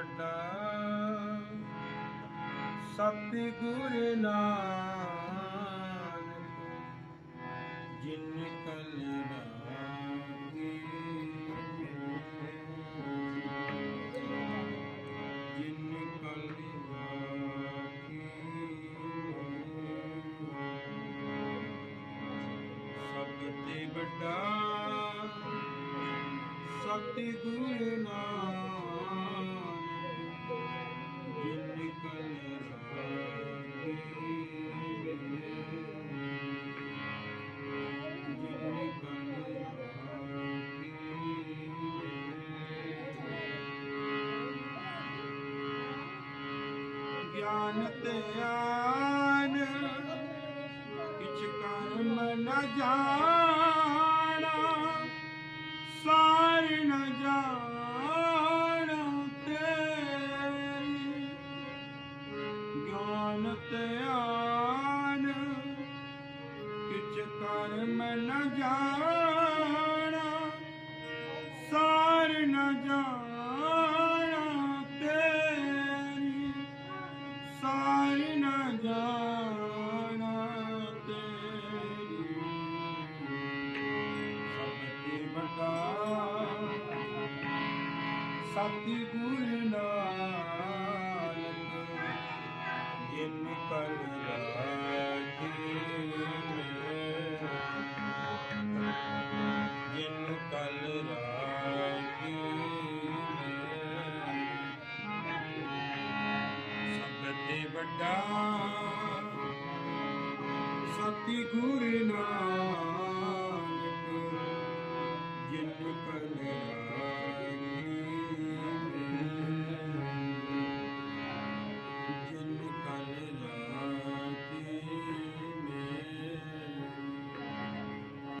ਵੱਡਾ। ਸਤਿਗੁਰ ਨਾਨਕ ਜਿਨ ਕਲ ਰਾਗੀ ਜਿਨ ਕਲ ਰਾਗੀ ਸਭ ਵੱਡਾ ਸਤਿਗੁਰ ਨਾਨਕ ਗਿਆਨ ਧਿਆਨ ਕਿਛ ਕਰਮ ਨ ਜਾਣਾ, ਸਾਰ ਨ ਜਾਣ ਤੇਰੀ। ਗਿਆਨ ਧਿਆਨ ਕਿਛ ਕਰਮ ਨ ਜਾਣਾ ਸਤਿਗੁਰ ਨਾਨਕ ਜਿਨ ਕਲ ਰਾਖੇ ਜਿਨ ਕਲ ਰਾਖੇ ਸਭ ਤੇ ਵੱਡਾ ਸਤਿਗੁਰ ਨਾਨਕ Amen.